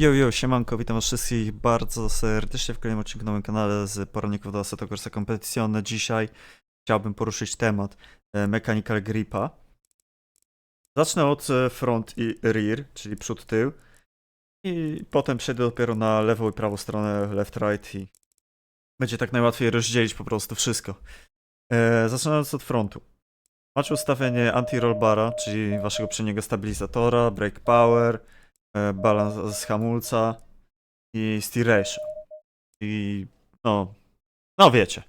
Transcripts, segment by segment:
Yo, yo, siemanko, witam was wszystkich bardzo serdecznie w kolejnym odcinku na moim kanale z poranników do Assetto Corsa Competizione. Dzisiaj chciałbym poruszyć temat e, Mechanical Gripa. Zacznę od e, front i rear, czyli przód, tył. I potem przejdę dopiero na lewą i prawą stronę, left, right i będzie tak najłatwiej rozdzielić po prostu wszystko. E, zaczynając od frontu. Macie ustawienie anti-roll bara, czyli waszego przedniego stabilizatora, brake power, balans z hamulca i steer ratio. I no, no wiecie.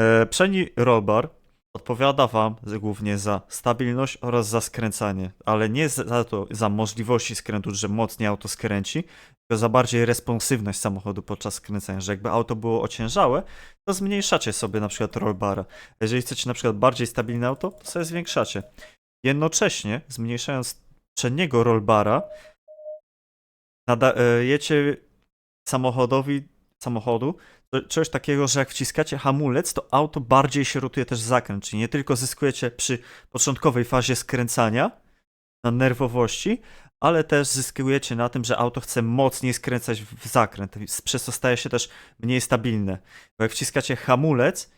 E, przedni rollbar odpowiada wam głównie za stabilność oraz za skręcanie, ale nie za to, za możliwości skrętu, że mocniej auto skręci, tylko za bardziej responsywność samochodu podczas skręcania, że jakby auto było ociężałe, to zmniejszacie sobie na przykład rollbara. Jeżeli chcecie na przykład bardziej stabilne auto, to sobie zwiększacie. Jednocześnie, zmniejszając przedniego rollbara, nadajecie samochodowi, samochodu co- coś takiego, że jak wciskacie hamulec, to auto bardziej się rotuje też zakręt, czyli nie tylko zyskujecie przy początkowej fazie skręcania na nerwowości, ale też zyskujecie na tym, że auto chce mocniej skręcać w zakręt, przez co staje się też mniej stabilne. Bo jak wciskacie hamulec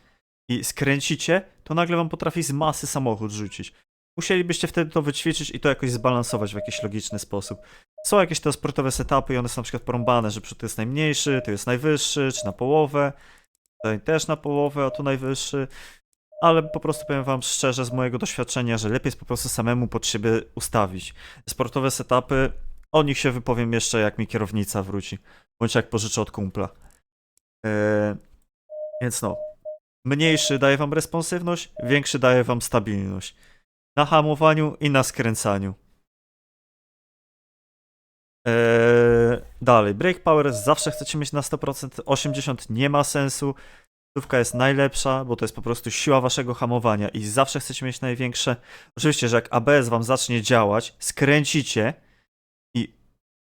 i skręcicie, to nagle wam potrafi z masy samochód rzucić. Musielibyście wtedy to wyćwiczyć i to jakoś zbalansować w jakiś logiczny sposób. Są jakieś te sportowe setupy i one są na przykład porąbane, że przód jest najmniejszy, tu jest najwyższy, czy na połowę. Tutaj też na połowę, a tu najwyższy. Ale po prostu powiem wam szczerze z mojego doświadczenia, że lepiej jest po prostu samemu pod siebie ustawić. Sportowe setupy, o nich się wypowiem jeszcze jak mi kierownica wróci. Bądź jak pożyczę od kumpla. Eee, więc no. Mniejszy daje wam responsywność, większy daje wam stabilność. Na hamowaniu i na skręcaniu. Eee, dalej, brake power zawsze chcecie mieć na 100%, 80 nie ma sensu. Stówka jest najlepsza, bo to jest po prostu siła waszego hamowania i zawsze chcecie mieć największe. Oczywiście, że jak ABS wam zacznie działać, skręcicie i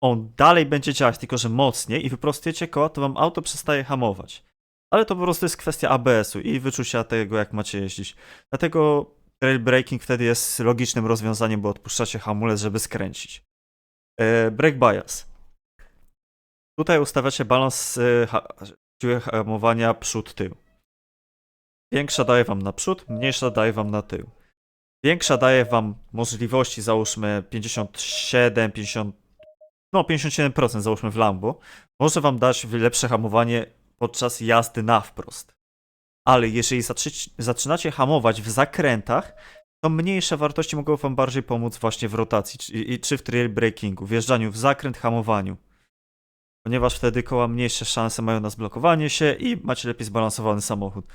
on dalej będzie działać, tylko że mocniej i wyprostujecie koła, to wam auto przestaje hamować. Ale to po prostu jest kwestia ABS-u i wyczucia tego, jak macie jeździć. Dlatego trail braking wtedy jest logicznym rozwiązaniem, bo odpuszczacie hamulec, żeby skręcić. E, Brake bias. Tutaj ustawiacie balans e, siły hamowania przód-tył. Większa daje wam na przód, mniejsza daje wam na tył. Większa daje wam możliwości, załóżmy 57, 50, no 57% załóżmy w Lambo. Może wam dać lepsze hamowanie podczas jazdy na wprost. Ale jeżeli zaczy- zaczynacie hamować w zakrętach, to mniejsze wartości mogą wam bardziej pomóc właśnie w rotacji, czy, czy w trail breakingu, wjeżdżaniu w zakręt, hamowaniu. Ponieważ wtedy koła mniejsze szanse mają na zblokowanie się i macie lepiej zbalansowany samochód.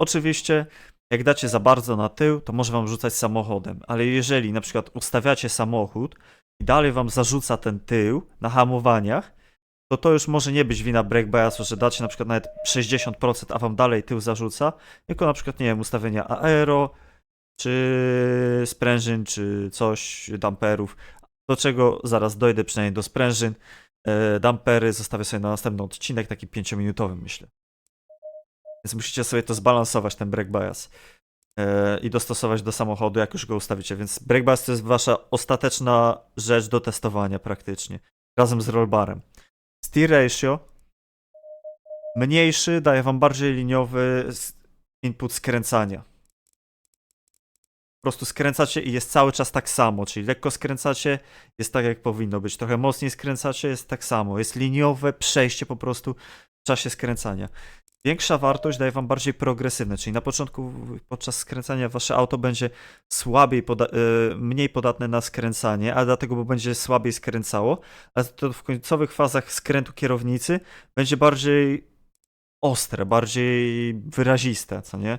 Oczywiście, jak dacie za bardzo na tył, to może wam rzucać samochodem, ale jeżeli na przykład ustawiacie samochód i dalej wam zarzuca ten tył na hamowaniach, to to już może nie być wina brake biasu, że dacie na przykład nawet 60%, a wam dalej tył zarzuca, tylko na przykład, nie wiem, ustawienia aero, czy sprężyn, czy coś, damperów, do czego zaraz dojdę przynajmniej do sprężyn. E, dampery zostawię sobie na następny odcinek, taki 5-minutowy myślę. Więc musicie sobie to zbalansować, ten brake bias. e, I dostosować do samochodu, jak już go ustawicie. Więc brake bias to jest wasza ostateczna rzecz do testowania praktycznie. Razem z rollbarem. Steer ratio mniejszy, daje wam bardziej liniowy input skręcania. Po prostu skręcacie i jest cały czas tak samo, czyli lekko skręcacie, jest tak jak powinno być. Trochę mocniej skręcacie, jest tak samo. Jest liniowe przejście po prostu w czasie skręcania. Większa wartość daje wam bardziej progresywne, czyli na początku podczas skręcania wasze auto będzie słabiej, poda- e, mniej podatne na skręcanie, a dlatego, bo będzie słabiej skręcało, a to w końcowych fazach skrętu kierownicy będzie bardziej ostre, bardziej wyraziste, co nie?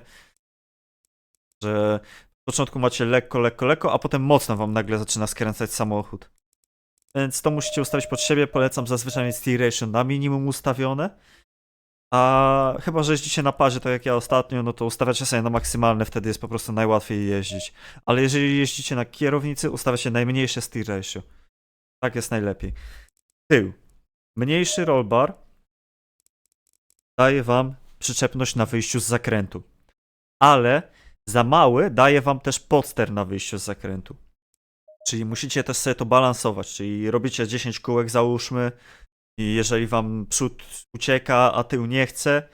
Że w początku macie lekko, lekko, lekko, a potem mocno wam nagle zaczyna skręcać samochód. Więc to musicie ustawić pod siebie. Polecam zazwyczaj mieć steer ratio na minimum ustawione. A chyba, że jeździcie na parze, tak jak ja ostatnio, no to ustawiacie sobie na maksymalne, wtedy jest po prostu najłatwiej jeździć. Ale jeżeli jeździcie na kierownicy, ustawiacie najmniejsze steer ratio. Tak jest najlepiej. Tył. Mniejszy rollbar daje wam przyczepność na wyjściu z zakrętu. Ale za mały daje wam też podster na wyjściu z zakrętu. Czyli musicie też sobie to balansować, czyli robicie 10 kółek załóżmy i jeżeli wam przód ucieka, a tył nie chce,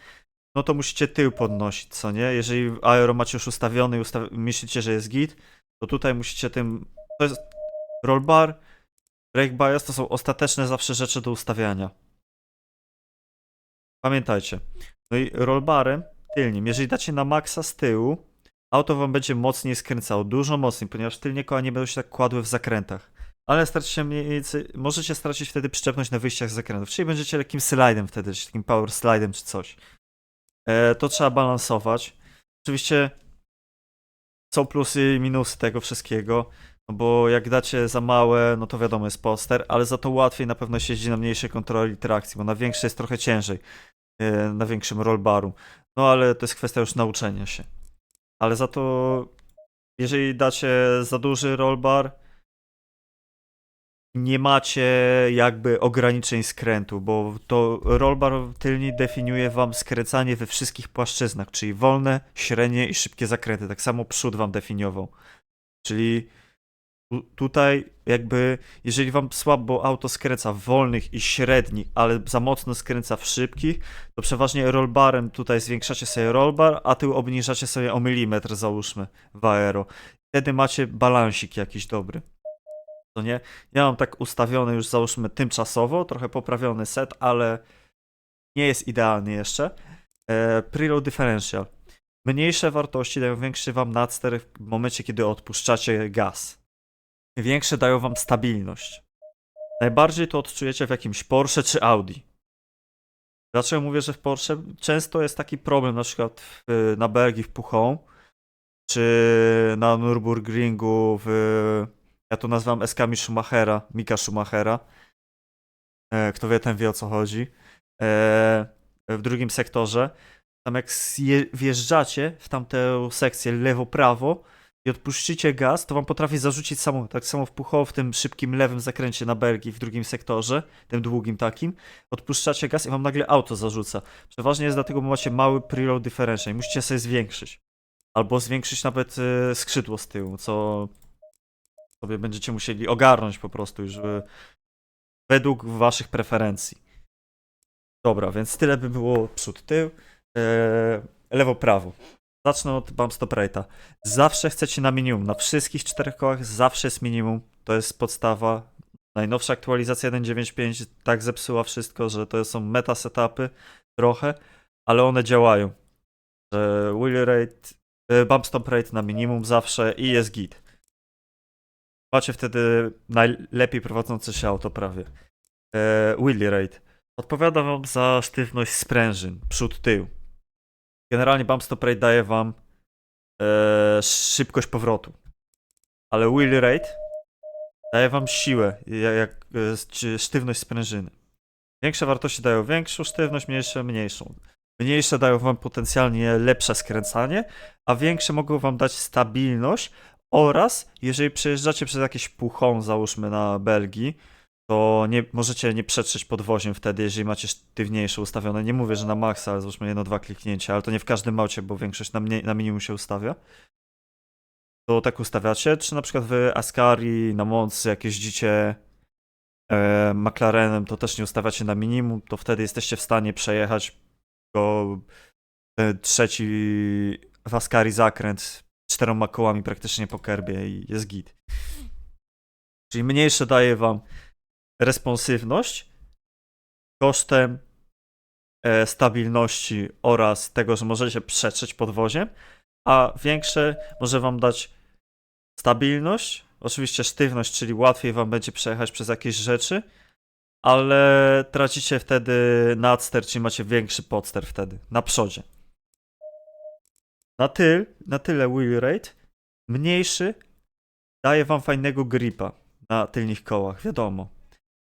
no to musicie tył podnosić, co nie? Jeżeli aero macie już ustawiony i myślicie, że jest git, to tutaj musicie tym... To jest roll bar, brake bias to są ostateczne zawsze rzeczy do ustawiania. Pamiętajcie. No i rollbarem tylnym, jeżeli dacie na maksa z tyłu, auto wam będzie mocniej skręcało, dużo mocniej, ponieważ tylnie koła nie będą się tak kładły w zakrętach. Ale stracicie mniej więcej, możecie stracić wtedy przyczepność na wyjściach z zakrętów, czyli będziecie lekkim slidem wtedy, czy takim power slidem czy coś. E, to trzeba balansować. Oczywiście są plusy i minusy tego wszystkiego, no bo jak dacie za małe, no to wiadomo jest poster, ale za to łatwiej na pewno się na mniejszej kontroli trakcji, bo na większej jest trochę ciężej, e, na większym rollbaru. No ale to jest kwestia już nauczenia się. Ale za to, jeżeli dacie za duży rollbar, nie macie jakby ograniczeń skrętu, bo to rollbar tylni definiuje wam skręcanie we wszystkich płaszczyznach, czyli wolne, średnie i szybkie zakręty. Tak samo przód wam definiował. Czyli tutaj jakby, jeżeli wam słabo auto skręca w wolnych i średnich, ale za mocno skręca w szybkich, to przeważnie rollbarem tutaj zwiększacie sobie rollbar, a tył obniżacie sobie o milimetr załóżmy w aero. Wtedy macie balansik jakiś dobry. To nie? Ja mam tak ustawiony już załóżmy tymczasowo, trochę poprawiony set, ale nie jest idealny jeszcze. E, preload differential. Mniejsze wartości dają większy wam nadster w momencie, kiedy odpuszczacie gaz. Większe dają wam stabilność. Najbardziej to odczujecie w jakimś Porsche czy Audi. Dlaczego mówię, że w Porsche często jest taki problem, na przykład w, na Belgii w Puchon, czy na Nürburgringu w, ja to nazywam eskami Schumachera, Mika Schumachera. E, kto wie, ten wie o co chodzi. E, w drugim sektorze. Tam jak wjeżdżacie w tamtę sekcję lewo-prawo i odpuścicie gaz, to wam potrafi zarzucić samochód. Tak samo w Puchowo, w tym szybkim lewym zakręcie na Belgii, w drugim sektorze, tym długim takim, odpuszczacie gaz i wam nagle auto zarzuca. Przeważnie jest dlatego, bo macie mały preload differential i musicie sobie zwiększyć. Albo zwiększyć nawet e, skrzydło z tyłu, co sobie będziecie musieli ogarnąć po prostu e, według waszych preferencji. Dobra, więc tyle by było przód, tył, e, lewo, prawo. Zacznę od bump rate'a. Zawsze chcecie na minimum, na wszystkich czterech kołach zawsze jest minimum, to jest podstawa. Najnowsza aktualizacja 1.9.5 tak zepsuła wszystko, że to są meta setupy trochę, ale one działają. Że wheel rate, e, bump stop rate na minimum zawsze i jest git. Macie wtedy najlepiej prowadzące się auto prawie. E, wheelie rate. Odpowiada wam za sztywność sprężyn, przód, tył. Generalnie bump stop rate daje wam e, szybkość powrotu. Ale wheelie rate daje wam siłę, ja- jak e, czy sztywność sprężyny. Większe wartości dają większą sztywność, mniejsze mniejszą. Mniejsze dają wam potencjalnie lepsze skręcanie, a większe mogą wam dać stabilność oraz jeżeli przejeżdżacie przez jakieś puchon, załóżmy na Belgii, to nie, możecie nie przetrzeć podwoziem wtedy, jeżeli macie sztywniejsze ustawione. Nie mówię, że na maksa, ale załóżmy jedno, dwa kliknięcia, ale to nie w każdym maucie, bo większość na, mniej, na minimum się ustawia. To tak ustawiacie, czy na przykład w Ascari, na Moncy, jak jeździcie e, McLarenem, to też nie ustawiacie na minimum, to wtedy jesteście w stanie przejechać go e, trzeci w Ascari zakręt czteroma kołami praktycznie po kerbie i jest git. Czyli mniejsze daje wam responsywność kosztem e, stabilności oraz tego, że możecie przetrzeć podwoziem, a większe może wam dać stabilność, oczywiście sztywność, czyli łatwiej wam będzie przejechać przez jakieś rzeczy, ale tracicie wtedy nadster, czyli macie większy podster wtedy, na przodzie. Na, tyl, na tyle wheel rate, mniejszy daje wam fajnego gripa na tylnych kołach, wiadomo.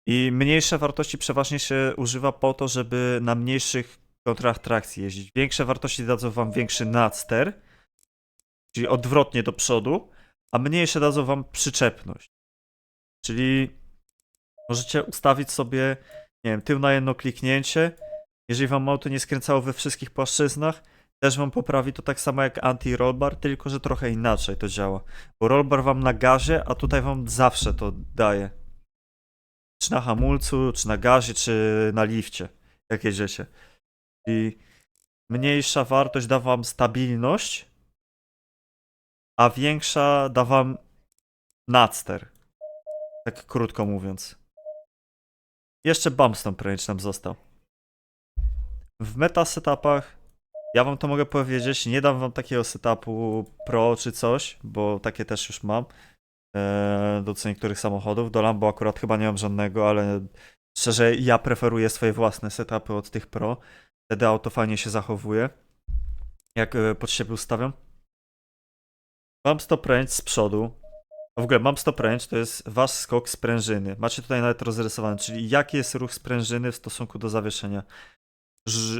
I mniejsze wartości przeważnie się używa po to, żeby na mniejszych kontrach trakcji jeździć. Większe wartości dadzą wam większy nadster, czyli odwrotnie do przodu, a mniejsze dadzą wam przyczepność. Czyli możecie ustawić sobie, nie wiem, tył na jedno kliknięcie. Jeżeli wam auto nie skręcało we wszystkich płaszczyznach, też wam poprawi to tak samo jak anti-rollbar, tylko że trochę inaczej to działa. Bo rollbar wam na gazie, a tutaj wam zawsze to daje. Czy na hamulcu, czy na gazie, czy na lifcie, jak jedziecie. I mniejsza wartość da wam stabilność, a większa da wam nadster. Tak krótko mówiąc. Jeszcze Bumpstone Range nam został. W meta setupach ja wam to mogę powiedzieć, nie dam wam takiego setupu pro czy coś, bo takie też już mam do co niektórych samochodów. Do Lambo akurat chyba nie mam żadnego, ale szczerze ja preferuję swoje własne setupy od tych pro. Wtedy auto fajnie się zachowuje, jak e, pod siebie ustawiam. Mam stop range z przodu. W ogóle mam stop range, to jest wasz skok sprężyny. Macie tutaj nawet rozrysowany, czyli jaki jest ruch sprężyny w stosunku do zawieszenia. Ż-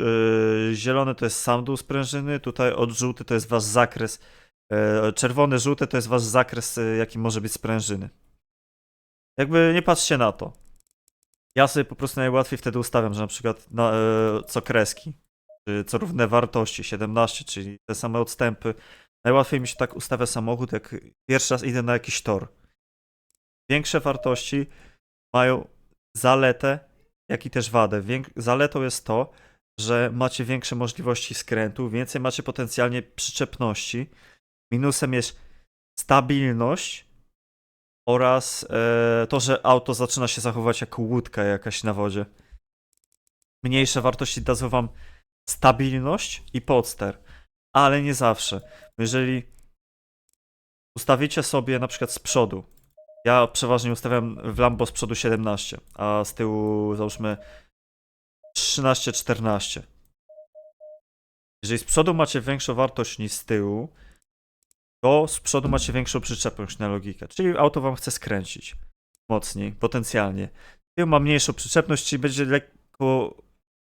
yy, zielony to jest sam dół sprężyny, tutaj od żółty to jest wasz zakres. Yy, czerwony, żółty to jest wasz zakres, yy, jaki może być sprężyny. Jakby nie patrzcie na to. Ja sobie po prostu najłatwiej wtedy ustawiam, że na przykład na, yy, co kreski, czy co równe wartości, 17, czyli te same odstępy. Najłatwiej mi się tak ustawia samochód, jak pierwszy raz idę na jakiś tor. Większe wartości mają zaletę, jak i też wadę. Wiek- zaletą jest to, że macie większe możliwości skrętu, więcej macie potencjalnie przyczepności. Minusem jest stabilność oraz e, to, że auto zaczyna się zachowywać jako łódka jakaś na wodzie. Mniejsze wartości dadzą wam stabilność i podster, ale nie zawsze. Jeżeli ustawicie sobie na przykład z przodu, ja przeważnie ustawiam w Lambo z przodu 17, a z tyłu załóżmy 13-14. Jeżeli z przodu macie większą wartość niż z tyłu, to z przodu macie większą przyczepność na logikę. Czyli auto wam chce skręcić mocniej, potencjalnie. Tył ma mniejszą przyczepność, czyli będzie lekko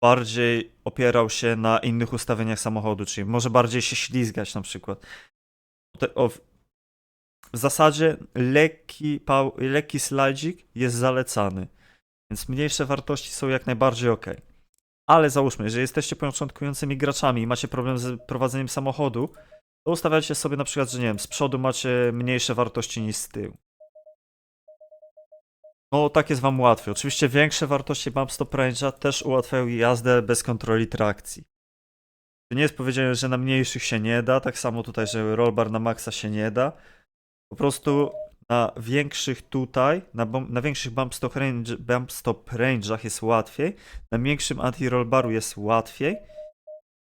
bardziej opierał się na innych ustawieniach samochodu, czyli może bardziej się ślizgać na przykład. W zasadzie lekki, lekki slajdzik jest zalecany, więc mniejsze wartości są jak najbardziej ok. Ale załóżmy, jeżeli jesteście początkującymi graczami i macie problem z prowadzeniem samochodu, to ustawiacie sobie na przykład, że nie wiem, z przodu macie mniejsze wartości niż z tyłu. No, tak jest wam łatwiej. Oczywiście większe wartości bump stop range'a też ułatwiają jazdę bez kontroli trakcji. To nie jest powiedziane, że na mniejszych się nie da, tak samo tutaj, że rollbar na maksa się nie da. Po prostu na większych tutaj, na, na większych bump stop, range, bump stop range'ach jest łatwiej, na większym anti-rollbaru jest łatwiej,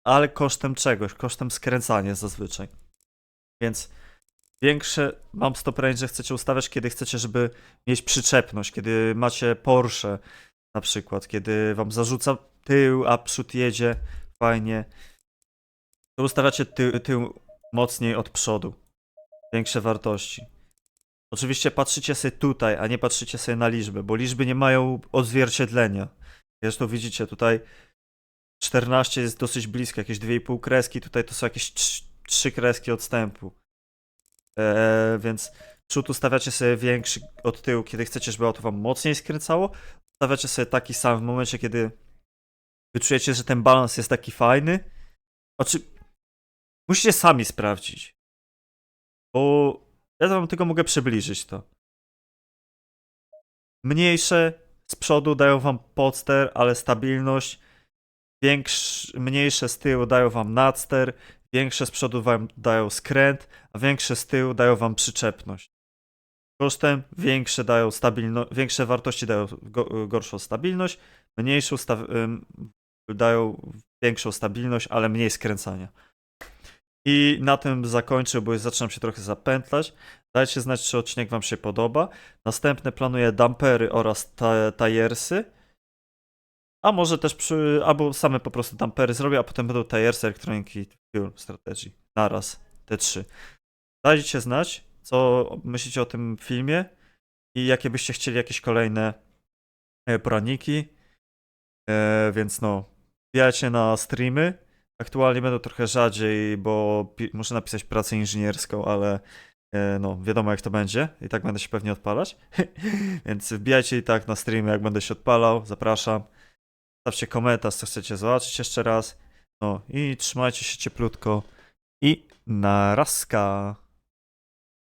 ale kosztem czegoś, kosztem skręcania zazwyczaj. Więc większe bump stop range chcecie ustawiać, kiedy chcecie, żeby mieć przyczepność, kiedy macie Porsche na przykład, kiedy wam zarzuca tył, a przód jedzie fajnie, to ustawiacie tył, tył mocniej od przodu. Większe wartości. Oczywiście patrzycie sobie tutaj, a nie patrzycie sobie na liczby, bo liczby nie mają odzwierciedlenia. Zresztą widzicie, tutaj 14 jest dosyć blisko, jakieś 2,5 kreski, tutaj to są jakieś 3 kreski odstępu. Eee, więc przód ustawiacie sobie większy od tyłu, kiedy chcecie, żeby auto wam mocniej skręcało. Ustawiacie sobie taki sam w momencie, kiedy wyczujecie, że ten balans jest taki fajny. Znaczy, musicie sami sprawdzić. Bo ja wam tylko mogę przybliżyć to. Mniejsze z przodu dają wam podster, ale stabilność. Większe, mniejsze z tyłu dają wam nadster. Większe z przodu wam dają skręt, a większe z tyłu dają wam przyczepność. Kosztem większe dają stabilność, większe wartości dają go, gorszą stabilność, mniejszą sta, dają większą stabilność, ale mniej skręcania. I na tym zakończę, bo zaczynam się trochę zapętlać. Dajcie znać, czy odcinek Wam się podoba. Następne planuję dampery oraz ta tajersy. A może też przy, albo same po prostu dampery zrobię, a potem będą tajersy, elektroniki, fuel strategy. Naraz, te trzy. Dajcie znać, co myślicie o tym filmie i jakie byście chcieli jakieś kolejne e, poradniki. E, więc no, wbijajcie na streamy. Aktualnie będą trochę rzadziej, bo muszę napisać pracę inżynierską, ale e, no, wiadomo jak to będzie. I tak będę się pewnie odpalać. Więc wbijajcie i tak na streamy, jak będę się odpalał. Zapraszam. Stawcie komentarz, co chcecie zobaczyć jeszcze raz. No i trzymajcie się cieplutko i narazka.